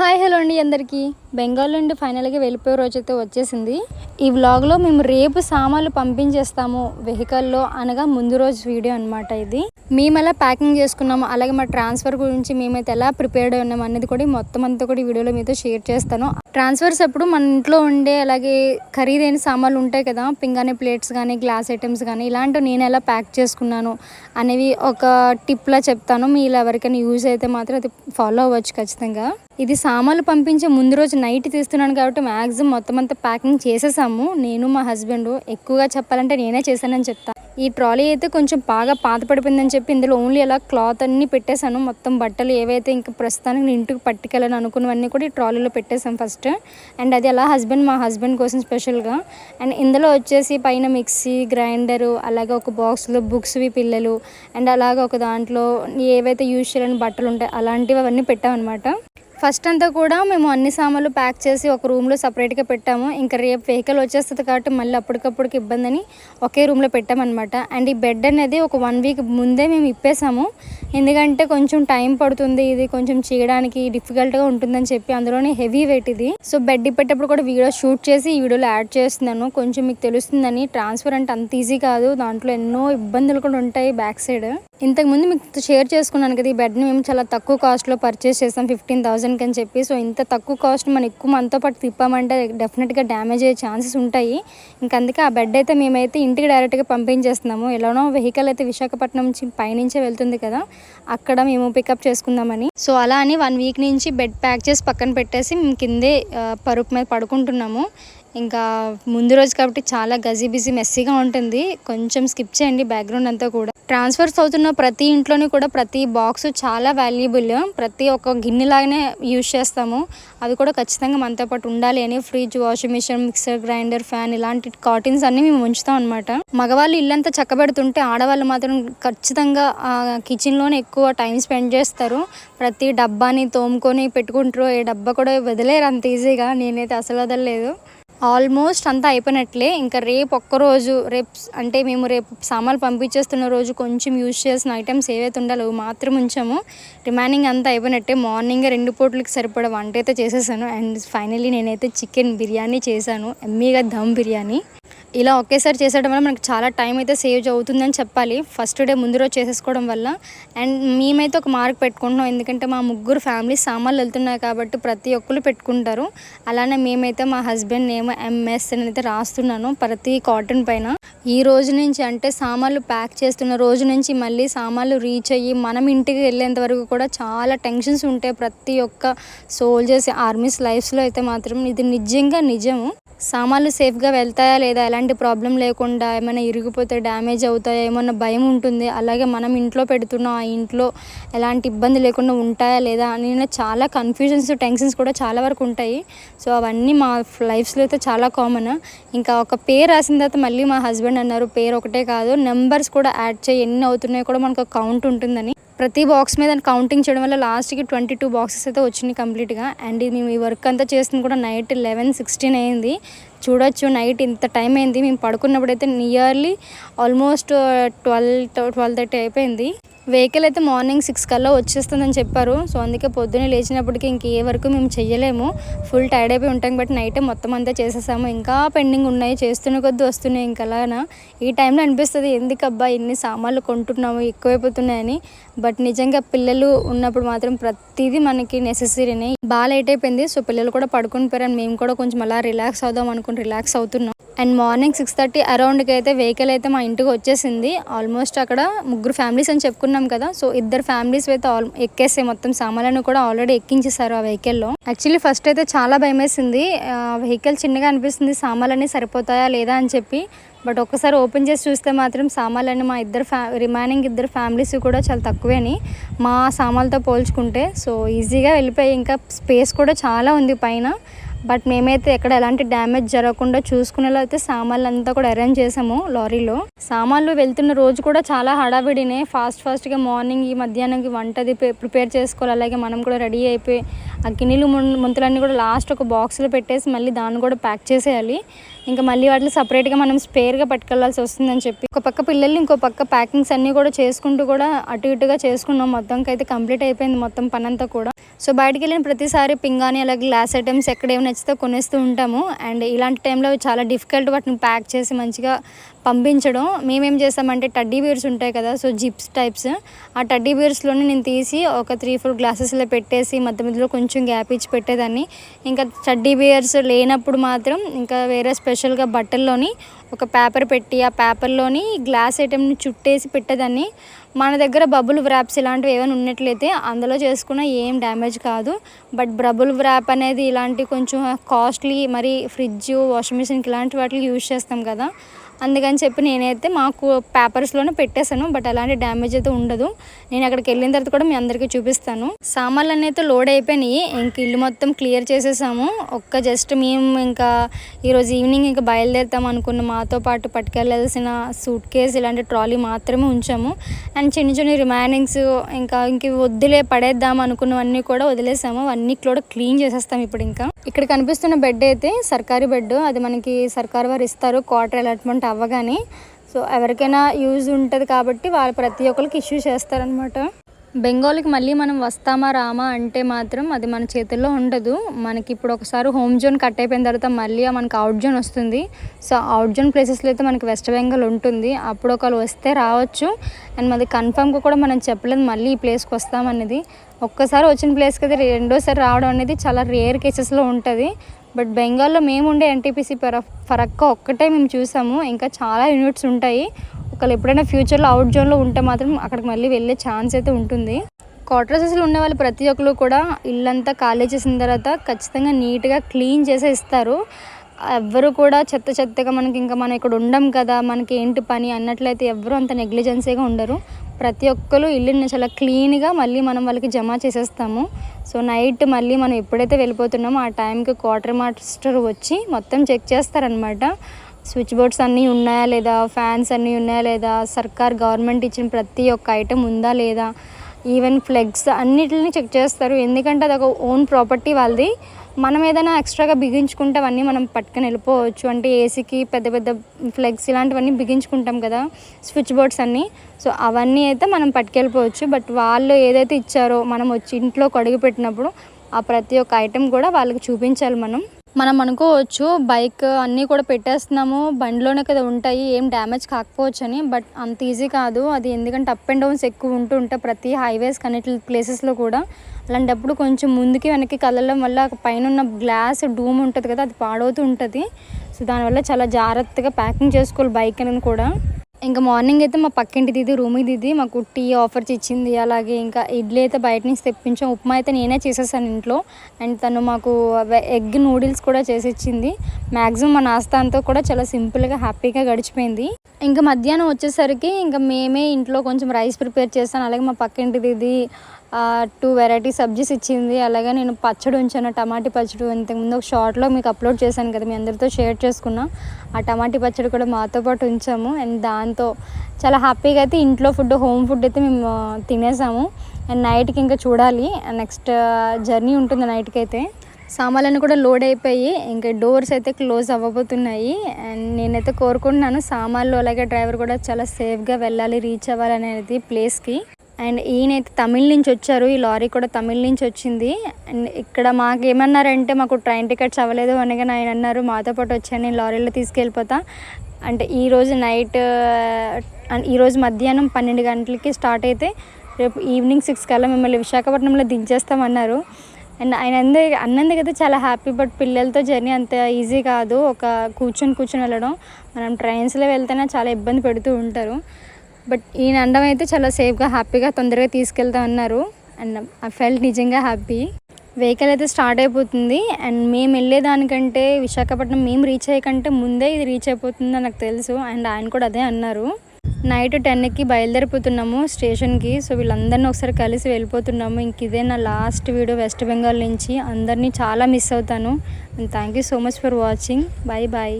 Hi hello అండి అందరికీ. బెంగాల్ నుండి ఫైనల్గా వెళ్ళిపోయే రోజు అయితే వచ్చేసింది. ఈ వ్లాగ్లో మేము రేపు సామాన్లు పంపించేస్తాము వెహికల్లో అనగా ముందు రోజు వీడియో అనమాట ఇది. మేము ఎలా ప్యాకింగ్ చేసుకున్నాము అలాగే మా ట్రాన్స్ఫర్ గురించి మేమైతే ఎలా ప్రిపేర్డ్ ఉన్నాం అనేది కూడా మొత్తం అంతా కూడా వీడియోలో మీతో షేర్ చేస్తాను. ట్రాన్స్ఫర్స్ అప్పుడు మన ఇంట్లో ఉండే అలాగే ఖరీదైన సామాన్లు ఉంటాయి కదా పింగాణి ప్లేట్స్ కానీ గ్లాస్ ఐటమ్స్ కానీ ఇలాంటివి నేను ఎలా ప్యాక్ చేసుకున్నాను అనేవి ఒక టిప్లా చెప్తాను. మీరు ఎవరికైనా యూజ్ అయితే మాత్రం అది ఫాలో అవ్వచ్చు ఖచ్చితంగా. ఇది సామాన్లు పంపించే ముందు రోజు నైట్ తీస్తున్నాను కాబట్టి మ్యాక్సిమం మొత్తం అంతా ప్యాకింగ్ చేసేసాము. నేను మా హస్బెండ్ ఎక్కువగా చెప్పాలంటే నేనే చేశానని చెప్తా. ఈ ట్రాలీ అయితే కొంచెం బాగా పాత పడిపోయిందని చెప్పి ఇందులో ఓన్లీ అలా క్లాత్ అన్ని పెట్టేశాను. మొత్తం బట్టలు ఏవైతే ఇంకా ప్రస్తుతానికి నేను ఇంటికి పట్టుకెళ్ళని అనుకున్నవన్నీ కూడా ఈ ట్రాలీలో పెట్టేశాం ఫస్ట్. అండ్ అది అలా హస్బెండ్ మా హస్బెండ్ కోసం స్పెషల్గా. అండ్ ఇందులో వచ్చేసి పైన మిక్సీ గ్రైండరు అలాగే ఒక బాక్స్లో బుక్స్వి పిల్లలు అండ్ అలాగే ఒక దాంట్లో ఏవైతే యూజ్ చేయాలని బట్టలు ఉంటాయి అలాంటివి అవన్నీ పెట్టామన్నమాట. ఫస్ట్ అంతా కూడా మేము అన్ని సామాన్లు ప్యాక్ చేసి ఒక రూమ్లో సపరేట్గా పెట్టాము. ఇంకా రేపు వెహికల్ వచ్చేస్తుంది కాబట్టి మళ్ళీ అప్పటికప్పుడుకి ఇబ్బంది అని ఒకే రూమ్లో పెట్టామన్నమాట. అండ్ ఈ బెడ్ అనేది ఒక వన్ వీక్ ముందే మేము ఇప్పేసాము. ఎందుకంటే కొంచెం టైం పడుతుంది ఇది కొంచెం చేయడానికి డిఫికల్ట్గా ఉంటుందని చెప్పి అందులోనే హెవీ వెయిట్ ఇది. సో బెడ్ ఇప్పేటప్పుడు కూడా వీడియో షూట్ చేసి ఈ వీడియోలో యాడ్ చేస్తున్నాను. కొంచెం మీకు తెలుస్తుందని ట్రాన్స్ఫర్ అంటే అంత ఈజీ కాదు. దాంట్లో ఎన్నో ఇబ్బందులు కూడా ఉంటాయి బ్యాక్ సైడ్. ఇంతకుముందు మీకు షేర్ చేసుకున్నాను కదా ఈ బెడ్ని మేము చాలా తక్కువ కాస్ట్లో పర్చేస్ చేసాం ఫిఫ్టీన్ థౌసండ్కి అని చెప్పి. సో ఇంత తక్కువ కాస్ట్ మనం ఎక్కువ మనతో పాటు తిప్పామంటే డెఫినెట్గా డ్యామేజ్ అయ్యే ఛాన్సెస్ ఉంటాయి. ఇంక అందుకే ఆ బెడ్ అయితే మేమైతే ఇంటికి డైరెక్ట్గా పంపించేస్తున్నాము. ఎలానో వెహికల్ అయితే విశాఖపట్నం నుంచి పైనుంచే వెళ్తుంది కదా అక్కడ మేము పికప్ చేసుకుందామని. సో అలా అని వన్ వీక్ నుంచి బెడ్ ప్యాక్ చేసి పక్కన పెట్టేసి మేము కిందే పరుపు మీద పడుకుంటున్నాము. ఇంకా ముందు రోజు కాబట్టి చాలా గజీ బిజీ మెస్సీగా ఉంటుంది. కొంచెం స్కిప్ చేయండి బ్యాక్గ్రౌండ్ అంతా కూడా. ట్రాన్స్ఫర్స్ అవుతున్న ప్రతి ఇంట్లోని కూడా ప్రతి బాక్స్ చాలా వాల్యుబుల్ ప్రతి ఒక్క గిన్నెలాగానే యూజ్ చేస్తాము. అవి కూడా ఖచ్చితంగా మనతో పాటు ఉండాలి అని fridge washing machine mixer grinder fan ఇలాంటి కాటన్స్ అన్నీ మేము ఉంచుతాం అనమాట మగవాళ్ళు ఇల్లంతా చక్కబెడుతుంటే ఆడవాళ్ళు మాత్రం ఖచ్చితంగా కిచెన్లోనే ఎక్కువ టైం స్పెండ్ చేస్తారు. ప్రతి డబ్బాని తోముకొని పెట్టుకుంటారు. ఏ డబ్బా కూడా వదిలేరు అంత ఈజీగా నేనైతే అసలు వదలలేదు. ఆల్మోస్ట్ అంతా అయిపోయినట్లే. ఇంకా రేపు ఒక్కరోజు రేపు అంటే మేము రేపు సామాన్లు పంపించేస్తున్న రోజు కొంచెం యూజ్ చేసిన ఐటమ్స్ ఏవైతే ఉండాలో అవి మాత్రం ఉంచాము. రిమైనింగ్ అంతా అయిపోయినట్టే. మార్నింగ్ రెండు పూటలకు సరిపడా వంట అయితే చేసేసాను. అండ్ ఫైనల్లీ నేనైతే చికెన్ బిర్యానీ చేశాను. ఎమ్మీగా దమ్ బిర్యానీ. ఇలా ఒకేసారి చేసేయడం వల్ల మనకు చాలా టైం అయితే సేవ్ అవుతుందని చెప్పాలి. ఫస్ట్ డే ముందు రోజు చేసేసుకోవడం వల్ల. అండ్ మేమైతే ఒక మార్క్ పెట్టుకుంటున్నాం. ఎందుకంటే మా ముగ్గురు ఫ్యామిలీ సామాన్లు వెళ్తున్నాయి కాబట్టి ప్రతి ఒక్కరు పెట్టుకుంటారు. అలానే మేమైతే మా హస్బెండ్ నేమ్ ఎంఎస్ అని అయితే రాస్తున్నాను ప్రతి కాటన్ పైన. ఈ రోజు నుంచి అంటే సామాన్లు ప్యాక్ చేస్తున్న రోజు నుంచి మళ్ళీ సామాన్లు రీచ్ అయ్యి మనం ఇంటికి వెళ్ళేంత వరకు కూడా చాలా టెన్షన్స్ ఉంటాయి ప్రతి ఒక్క సోల్జర్స్ ఆర్మీస్ లైఫ్స్లో అయితే మాత్రం ఇది నిజంగా నిజము. సామాన్లు సేఫ్గా వెళ్తాయా లేదా? ఎలాంటి ప్రాబ్లం లేకుండా ఏమైనా ఇరిగిపోతే డ్యామేజ్ అవుతాయా? ఏమన్నా భయం ఉంటుంది? అలాగే మనం ఇంట్లో పెడుతున్నాం ఆ ఇంట్లో ఎలాంటి ఇబ్బంది లేకుండా ఉంటాయా లేదా? అని చాలా కన్ఫ్యూజన్స్ టెన్షన్స్ కూడా చాలా వరకు ఉంటాయి. సో అవన్నీ మా లైఫ్స్లో అయితే చాలా కామన్ ఇంకా ఒక పేరు రాసిన తర్వాత మళ్ళీ మా హస్బెండ్ అన్నారు పేరు ఒకటే కాదు నెంబర్స్ కూడా యాడ్ చేయి. ఎన్ని అవుతున్నాయో కూడా మనకు కౌంట్ ఉంటుందని. ప్రతి బాక్స్ మీద కౌంటింగ్ చేయడం వల్ల లాస్ట్కి ట్వంటీ టూ బాక్సెస్ అయితే వచ్చినాయి కంప్లీట్గా అండ్ ఇది మేము ఈ వర్క్ అంతా చేస్తుంది కూడా నైట్ లెవెన్ సిక్స్టీన్ అయింది. చూడొచ్చు నైట్ ఇంత టైం అయింది. మేము పడుకున్నప్పుడు అయితే nearly almost twelve twelve thirty అయిపోయింది. వెహికల్ అయితే మార్నింగ్ సిక్స్ కల్లా వచ్చేస్తుందని చెప్పారు. సో అందుకే పొద్దున్నే లేచినప్పటికీ ఇంక ఏ వరకు మేము చెయ్యలేము. ఫుల్ టైర్డ్ అయిపోయి ఉంటాం బట్ నైట్ మొత్తం అంతా చేసేసాము. ఇంకా పెండింగ్ ఉన్నాయి. చేస్తున్న కొద్దీ వస్తున్నాయి ఇంకా అలానా. ఈ టైంలో అనిపిస్తుంది ఎందుకబ్బా ఇన్ని సామాన్లు కొంటున్నాము ఎక్కువైపోతున్నాయని. బట్ నిజంగా పిల్లలు ఉన్నప్పుడు మాత్రం ప్రతిదీ మనకి నెసెసరీనే బాగా లేట్ అయిపోయింది. సో పిల్లలు కూడా పడుకుని పోయారు మేము కూడా కొంచెం అలా రిలాక్స్ అవుదాం అనుకుని రిలాక్స్ అవుతున్నాం. అండ్ మార్నింగ్ సిక్స్ థర్టీ అరౌండ్కి అయితే వెహికల్ అయితే మా ఇంటికి వచ్చేసింది. ఆల్మోస్ట్ అక్కడ ముగ్గురు ఫ్యామిలీస్ అని చెప్పుకున్నాం కదా సో ఇద్దరు ఫ్యామిలీస్ అయితే ఆల్ ఎక్కేసే మొత్తం సామాన్లను కూడా ఆల్రెడీ ఎక్కించేసారు ఆ వెహికల్లో యాక్చువల్లీ ఫస్ట్ అయితే చాలా భయం వేసింది వెహికల్ చిన్నగా అనిపిస్తుంది సామాన్లన్నీ సరిపోతాయా లేదా అని చెప్పి. బట్ ఒక్కసారి ఓపెన్ చేసి చూస్తే మాత్రం సామాన్లన్నీ మా ఇద్దరు ఫ్యా రిమైనింగ్ ఇద్దరు ఫ్యామిలీస్ కూడా చాలా తక్కువేని. మా సామాన్లతో పోల్చుకుంటే సో ఈజీగా వెళ్ళిపోయి ఇంకా స్పేస్ కూడా చాలా ఉంది పైన. బట్ మేమైతే ఎక్కడ ఎలాంటి డ్యామేజ్ జరగకుండా చూసుకునేలా అయితే సామాన్లు అంతా కూడా అరేంజ్ చేసాము లారీలో. సామాన్లు వెళ్తున్న రోజు కూడా చాలా హడావిడినే. ఫాస్ట్ ఫాస్ట్గా మార్నింగ్ ఈ మధ్యాహ్నంకి వంటది ప్రిపేర్ చేసుకోవాలి. అలాగే మనం కూడా రెడీ అయిపోయి ఆ గిన్నెలు ముంతలన్నీ కూడా లాస్ట్ ఒక బాక్స్లో పెట్టేసి మళ్ళీ దాన్ని కూడా ప్యాక్ చేసేయాలి. ఇంకా మళ్ళీ వాటిని సపరేట్గా మనం స్పేర్గా పట్టుకెళ్ళాల్సి వస్తుందని చెప్పి. ఒక పక్క పిల్లల్ని ఇంకో పక్క ప్యాకింగ్స్ అన్నీ కూడా చేసుకుంటూ కూడా అటు ఇటుగా చేసుకున్నాం. మొత్తంకి అయితే కంప్లీట్ అయిపోయింది మొత్తం పనంతా కూడా. సో బయటికి వెళ్ళిన ప్రతిసారి పింగాని అలాగే గ్లాస్ ఐటమ్స్ ఎక్కడ ఏమి నచ్చితే కొనేస్తూ ఉంటాము. అండ్ ఇలాంటి టైంలో చాలా డిఫికల్ట్ వాటిని ప్యాక్ చేసి మంచిగా పంపించడం. మేమేం చేస్తామంటే టడ్డీ బీర్స్ ఉంటాయి కదా సో జిప్స్ టైప్స్. ఆ టడ్డీ బీర్స్లోనే నేను తీసి ఒక త్రీ ఫోర్ గ్లాసెస్లో పెట్టేసి మధ్య మధ్యలో కొంచెం గ్యాప్ ఇచ్చి పెట్టేదాన్ని. ఇంకా టడ్డీ బేర్స్ లేనప్పుడు మాత్రం ఇంకా వేరే స్పెషల్గా బట్టల్లోని ఒక పేపర్ పెట్టి ఆ పేపర్లోని గ్లాస్ ఐటెంని చుట్టేసి పెట్టేదాన్ని. మన దగ్గర బబుల్ వ్రాప్స్ ఇలాంటివి ఏమైనా ఉన్నట్లయితే అందులో చేసుకున్న ఏం డ్యామేజ్ కాదు. బట్ బబుల్ వ్రాప్ అనేది ఇలాంటి కొంచెం కాస్ట్లీ మరి ఫ్రిడ్జ్ వాషింగ్ మిషన్కి ఇలాంటి వాటికి యూజ్ చేస్తాం కదా. అందుకని చెప్పి నేనైతే మాకు పేపర్స్లోనే పెట్టేశాను బట్ అలాంటి డ్యామేజ్ అయితే ఉండదు. నేను అక్కడికి వెళ్ళిన తర్వాత కూడా మీ అందరికీ చూపిస్తాను. సామాన్లు అన్నీ అయితే లోడ్ అయిపోయినాయి. ఇంక ఇల్లు మొత్తం క్లియర్ చేసేసాము. ఒక్క జస్ట్ మేము ఇంకా ఈరోజు ఈవినింగ్ ఇంకా బయలుదేరుతాం అనుకున్న మాతో పాటు పట్టుకెళ్ళాల్సిన సూట్ కేస్ ఇలాంటి ట్రాలీ మాత్రమే ఉంచాము. అండ్ చిన్న చిన్న రిమైనింగ్స్ ఇంకా ఇంక వద్దులే పడేద్దాం అనుకున్నవన్నీ కూడా వదిలేసాము. అవన్నీ కూడా క్లీన్ చేసేస్తాం ఇప్పుడు ఇంకా. ఇక్కడ కనిపిస్తున్న బెడ్ అయితే సర్కారీ బెడ్ అది మనకి సర్కారు వారు ఇస్తారు. క్వార్టర్ అలాట్మెంట్ అవ్వగానే. సో ఎవరికైనా యూజ్ ఉంటుంది కాబట్టి వాళ్ళు ప్రతి ఒక్కరికి ఇష్యూ చేస్తారనమాట బెంగాల్కి మళ్ళీ మనం వస్తామా రామా అంటే మాత్రం అది మన చేతుల్లో ఉండదు. మనకి ఇప్పుడు ఒకసారి హోమ్ జోన్ కట్ అయిపోయిన తర్వాత మళ్ళీ మనకి అవుట్ జోన్ వస్తుంది. సో అవుట్ జోన్ ప్లేసెస్లో అయితే మనకి వెస్ట్ బెంగాల్ ఉంటుంది. అప్పుడు ఒకళ్ళు వస్తే రావచ్చు. అండ్ మాది కన్ఫర్మ్గా కూడా మనం చెప్పలేదు మళ్ళీ ఈ ప్లేస్కి వస్తామనేది ఒక్కసారి వచ్చిన ప్లేస్కి అయితే రెండోసారి రావడం అనేది చాలా రేర్ కేసెస్లో ఉంటుంది. బట్ బెంగాల్లో మేము ఉండే ఎన్టీపీసీ పర ఫరక్క ఒక్కటే మేము చూసాము. ఇంకా చాలా యూనిట్స్ ఉంటాయి. ఒకవేళ ఎప్పుడైనా ఫ్యూచర్లో అవుట్ జోన్లో ఉంటే మాత్రం అక్కడికి మళ్ళీ వెళ్ళే ఛాన్స్ అయితే ఉంటుంది. క్వార్టర్సెస్లో ఉన్న వాళ్ళు ప్రతి ఒక్కరు కూడా ఇల్లంతా ఖాళీ చేసిన తర్వాత ఖచ్చితంగా నీట్గా క్లీన్ చేసే ఇస్తారు. ఎవ్వరు కూడా చెత్త చెత్తగా మనకి ఇంకా మనం ఇక్కడ ఉండం కదా మనకి ఏంటి పని అన్నట్లయితే ఎవ్వరూ అంత నెగ్లిజెన్సీగా ఉండరు. ప్రతి ఒక్కరు ఇల్లుని చాలా క్లీన్గా మళ్ళీ మనం వాళ్ళకి జమ చేసేస్తాము. సో నైట్ మళ్ళీ మనం ఎప్పుడైతే వెళ్ళిపోతున్నామో ఆ టైంకి క్వార్టర్ మాస్టర్ వచ్చి మొత్తం చెక్ చేస్తారనమాట. స్విచ్ బోర్డ్స్ అన్నీ ఉన్నాయా లేదా? ఫ్యాన్స్ అన్నీ ఉన్నాయా లేదా? సర్కార్ గవర్నమెంట్ ఇచ్చిన ప్రతి ఒక్క ఐటెం ఉందా లేదా? ఈవెన్ ఫ్లెగ్స్ అన్నిటిని చెక్ చేస్తారు. ఎందుకంటే అది ఒక ఓన్ ప్రాపర్టీ వాళ్ళది. మనం ఏదైనా ఎక్స్ట్రాగా బిగించుకుంటే అవన్నీ మనం పట్టుకొని వెళ్ళిపోవచ్చు. అంటే ఏసీకి పెద్ద పెద్ద ఫ్లెగ్స్ ఇలాంటివన్నీ బిగించుకుంటాం కదా స్విచ్ బోర్డ్స్ అన్నీ. సో అవన్నీ అయితే మనం పట్టుకెళ్ళిపోవచ్చు. బట్ వాళ్ళు ఏదైతే ఇచ్చారో మనం వచ్చి ఇంట్లో కడుగు పెట్టినప్పుడు ఆ ప్రతి ఒక్క ఐటెం కూడా వాళ్ళకి చూపించాలి మనం. మనం అనుకోవచ్చు బైక్ అన్నీ కూడా పెట్టేస్తున్నాము బండిలోనే కదా ఉంటాయి ఏం డ్యామేజ్ కాకపోవచ్చు అని బట్ అంత ఈజీ కాదు. అది ఎందుకంటే అప్ అండ్ డౌన్స్ ఎక్కువ ఉంటూ ఉంటాయి ప్రతి హైవేస్ కనెక్ట్ ప్లేసెస్లో కూడా అలాంటప్పుడు కొంచెం ముందుకి వెనక్కి కదలడం వల్ల పైన ఉన్న గ్లాస్ డూమ్ ఉంటుంది కదా అది పాడవుతూ ఉంటుంది. సో దానివల్ల చాలా జాగ్రత్తగా ప్యాకింగ్ చేసుకోవాలి బైక్ అనేది కూడా. ఇంకా మార్నింగ్ అయితే మా పక్కింటి దీది రూమ్కి దీది మాకు టీ ఆఫర్స్ ఇచ్చింది అలాగే ఇంకా ఇడ్లీ అయితే బయట నుంచి తెప్పించాం. ఉప్మా అయితే నేనే చేసేసాను ఇంట్లో. అండ్ తను మాకు ఎగ్ నూడిల్స్ కూడా చేసి ఇచ్చింది మ్యాక్సిమం మా నాస్తాంతో కూడా చాలా సింపుల్గా హ్యాపీగా గడిచిపోయింది. ఇంకా మధ్యాహ్నం వచ్చేసరికి ఇంకా మేమే ఇంట్లో కొంచెం రైస్ ప్రిపేర్ చేస్తాను అలాగే మా పక్కింటి దీది టూ వెరైటీ సబ్జీస్ ఇచ్చింది. అలాగే నేను పచ్చడి ఉంచాను టమాటీ పచ్చడి. ఇంతకుముందు ఒక షార్ట్లో మీకు అప్లోడ్ చేశాను కదా మీ అందరితో షేర్ చేసుకున్నా. ఆ టమాటీ పచ్చడి కూడా మాతో పాటు ఉంచాము. అండ్ దాంతో చాలా హ్యాపీగా అయితే ఇంట్లో ఫుడ్ హోమ్ ఫుడ్ అయితే మేము తినేసాము. అండ్ నైట్కి ఇంకా చూడాలి. నెక్స్ట్ జర్నీ ఉంటుంది నైట్కి అయితే సామాన్లన్నీ కూడా లోడ్ అయిపోయి ఇంకా డోర్స్ అయితే క్లోజ్ అవ్వబోతున్నాయి. అండ్ నేనైతే కోరుకుంటున్నాను సామాన్లు అలాగే డ్రైవర్ కూడా చాలా సేఫ్గా వెళ్ళాలి రీచ్ అవ్వాలి అనేది ప్లేస్కి. అండ్ ఈయనైతే తమిళ నుంచి వచ్చారు. ఈ లారీ కూడా తమిళ నుంచి వచ్చింది. అండ్ ఇక్కడ మాకు ఏమన్నారంటే మాకు ట్రైన్ టికెట్స్ అవ్వలేదు అనగా ఆయన అన్నారు. మాతో పాటు వచ్చాను నేను లారీలో తీసుకెళ్ళిపోతా. అంటే ఈరోజు నైట్ ఈరోజు మధ్యాహ్నం పన్నెండు గంటలకి స్టార్ట్ అయితే రేపు ఈవినింగ్ సిక్స్ కల్లా మిమ్మల్ని విశాఖపట్నంలో దించేస్తామన్నారు అండ్ ఆయన అందే అన్నంది కదా చాలా హ్యాపీ బట్ పిల్లలతో జర్నీ అంత ఈజీ కాదు. ఒక కూర్చొని కూర్చొని వెళ్ళడం. మనం ట్రైన్స్లో వెళ్తేనే చాలా ఇబ్బంది పెడుతూ ఉంటారు. బట్ ఈయన అండం అయితే చాలా సేఫ్గా హ్యాపీగా తొందరగా తీసుకెళ్తా ఉన్నారు అండ్ ఐ ఫెల్ట్ నిజంగా హ్యాపీ. వెహికల్ అయితే స్టార్ట్ అయిపోతుంది. అండ్ మేము వెళ్ళేదానికంటే విశాఖపట్నం మేము రీచ్ అయ్యకంటే ముందే ఇది రీచ్ అయిపోతుందని నాకు తెలుసు. అండ్ ఆయన కూడా అదే అన్నారు. నైట్ టెన్కి బయలుదేరిపోతున్నాము స్టేషన్కి. సో వీళ్ళందరినీ ఒకసారి కలిసి వెళ్ళిపోతున్నాము. ఇంక ఇదే నా లాస్ట్ వీడియో వెస్ట్ బెంగాల్ నుంచి. అందరినీ చాలా మిస్ అవుతాను. And thank you so much for watching bye bye